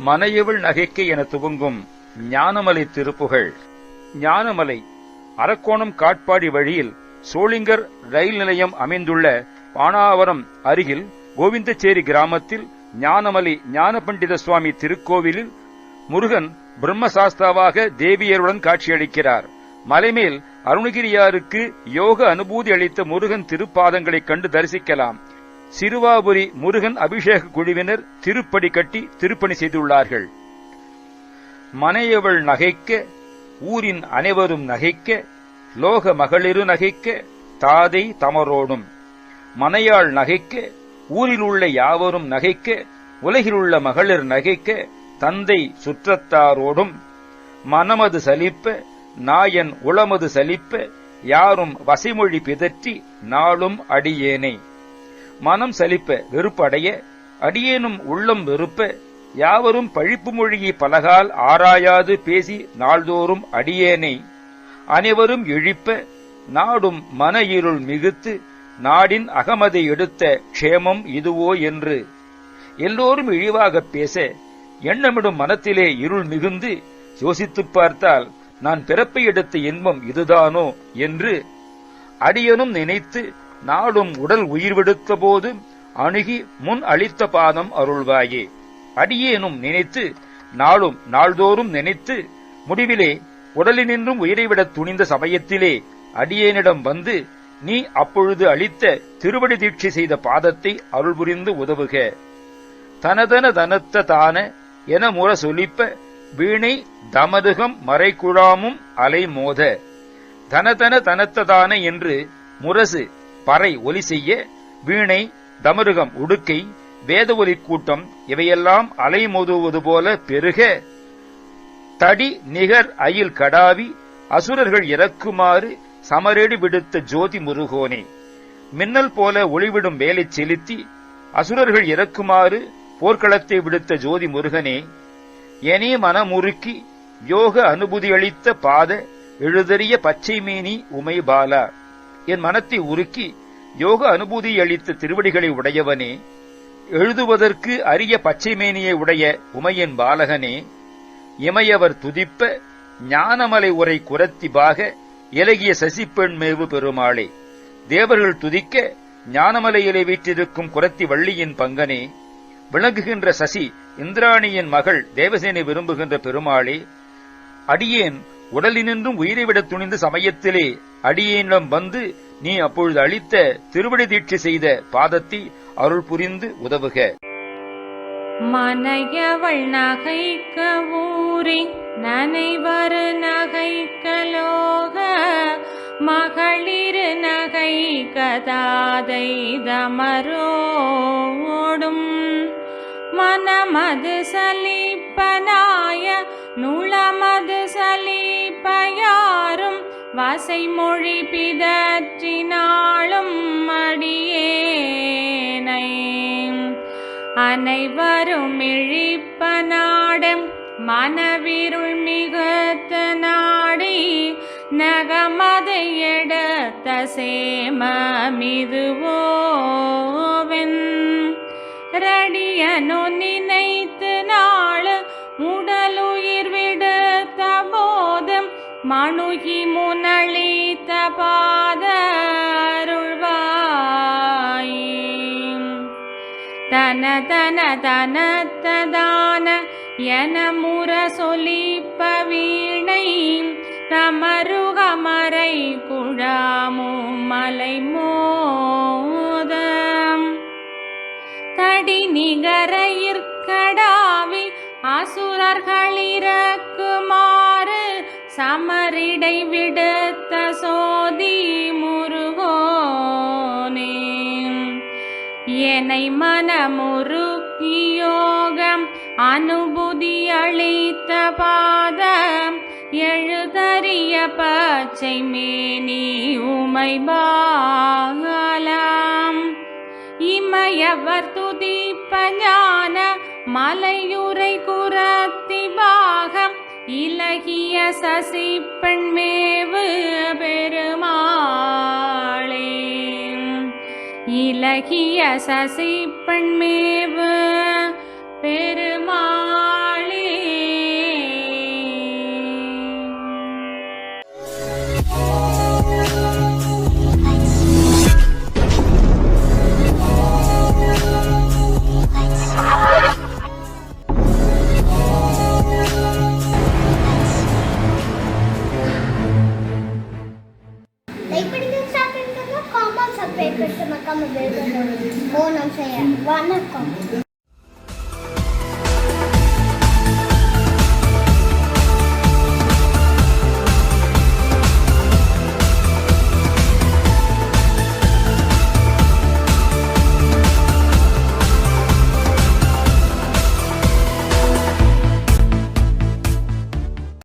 மனையவள் நகைக்கு என துவங்கும் ஞானமலை திருப்புகழ் ஞானமலை அரக்கோணம் காட்பாடி வழியில் சோளிங்கர் ரயில் நிலையம் அமைந்துள்ள பாணாவரம் அருகில் கோவிந்தச்சேரி கிராமத்தில் ஞானமலை ஞானபண்டித சுவாமி திருக்கோவிலில் முருகன் பிரம்மசாஸ்தாவாக தேவியருடன் காட்சியளிக்கிறார். மலைமேல் அருணகிரியாருக்கு யோக அனுபூதி அளித்த முருகன் திருப்பாதங்களை கண்டு தரிசிக்கலாம். சிறுவாபுரி முருகன் அபிஷேக குழுவினர் திருப்படி கட்டி திருப்பணி செய்துள்ளார்கள். மனையவள் நகைக்க ஊரின் அனைவரும் நகைக்க லோக மகளிரு நகைக்க தாதை தமரோடும். மனையாள் நகைக்க ஊரில் உள்ள யாவரும் நகைக்க உலகிலுள்ள மகளிர் நகைக்க தந்தை சுற்றத்தாரோடும் மனமது சலிப்ப நாயன் உளமது சலிப்ப யாரும் வசைமொழி பிதற்றி நாளும் அடியேனே. மனம் சலிப்ப வெறுப்படைய அடியேனும் உள்ளம் வெறுப்ப யாவரும் பழிப்பு மொழியை பலகால் ஆராயாது பேசி நாள்தோறும் அடியேனை. அனைவரும் இழிப்ப நாடும் மன இருள் மிகுத்து நாடின் அகமதை எடுத்த க்ஷேமம் இதுவோ என்று. எல்லோரும் இழிவாகப் பேச எண்ணமிடும் மனத்திலே இருள் மிகுந்து யோசித்துப் பார்த்தால் நான் பிறப்பை எடுத்த இன்பம் இதுதானோ என்று. அடியனும் நினைத்து நாளும் உடல் உயிர் விடுத்த போது அணுகி முன் அளித்த பாதம் அருள்வாயே. அடியேனும் நினைத்து நாளும் நாள்தோறும் நினைத்து முடிவிலே உடலினின்றும் உயிரை விட துணிந்த சமயத்திலே அடியேனிடம் வந்து நீ அப்பொழுது அளித்த திருவடி தீட்சை செய்த பாதத்தை அருள் புரிந்து உதவுக. தனதன தனத்த தான என முற சொலிப்ப வீணை தமதுகம் மறைக்குழாமும் அலைமோத தனதன தனத்ததான என்று முரசு பறை ஒலி செய்ய வீணை தமருகம் உடுக்கை வேத ஒலி கூட்டம் இவையெல்லாம் அலைமோதுவது போல பெருக. தடி நிகர் அயில் கடாவி அசுரர்கள் இறக்குமாறு சமரேடி விடுத்த ஜோதி முருகோனே மின்னல் போல ஒளிவிடும் வேலை செலுத்தி அசுரர்கள் இறக்குமாறு போர்க்களத்தை விடுத்த ஜோதி முருகனே எனே மனமுறுக்கி யோக அனுபூதி அளித்த பாத எழுதறிய பச்சை மேனி உமை பாலா. என் மனத்தை உருக்கி யோக அனுபூதி அளித்த திருவடிகளை உடையவனே எழுதுவதற்கு அரிய பச்சை மேனியை உடைய உமையின் பாலகனே இமையவர் துதிப்ப ஞானமலை உரை குரத்தி பாக இலகிய சசிப்பெண் மேவு பெருமாளே தேவர்கள் துதிக்க ஞானமலையிலே வீற்றிருக்கும் குரத்தி வள்ளியின் பங்கனே விளங்குகின்ற சசி இந்திராணியின் மகள் தேவசேனை விரும்புகின்ற பெருமாளே அடியேன் உடலினின்றும் உயிரை விட துணிந்த சமயத்திலே அடியேனிடம் வந்து நீ அப்பொழுது அளித்த திருவடி தீட்சி செய்த பாதத்தை அருள் புரிந்து உதவுக. மனையவள் நகைக்க ஊரி நனைவரு நகைக்கலோக மகளிர் நகைக்க தாதை தமரோடும் மனமது சலிப்பனாய நுளமது சலிப்பயாரும் வசை மொழி பிதற்றினாலும் அடியேனை. அனைவரும் இழிப்ப நாடும் மனவிருள் மிகுத்த நாடி நகமதை எடுத்த சேமமிதுவோவென் ரடியனு நினைத்து நாள் உடலுயிர் விடுத்த போதும் மணுகி முனளித்த பாதருள்வாயே தன தனத்ததான என முற சொலிப்ப வீணை தமருகமரை குழாமோ மலை மோதம். தடி நிகரையிற்கடாவி அசுரர்களிறக்குமாறு சமரிடை விடுத்த என்னை மனமுருக்கி யோகம் அனுபூதி அளித்த பாதம் எழுதறிய பச்சை மேனி உமை பாகலாம். இமயவர் துதிப்ப ஞான மலையுரை குரத்தி பாகம் இலகிய சசி பெண்மே இலகிய சசி பெண்மேவு சப்ஸ்கிரைப் பண்ணுங்க காமெண்ட் சப்ஸ்கிரைப் பண்ணுங்க மறக்காம பெல் பட்டன் ஓ நம்ம செய்ய வணக்கம்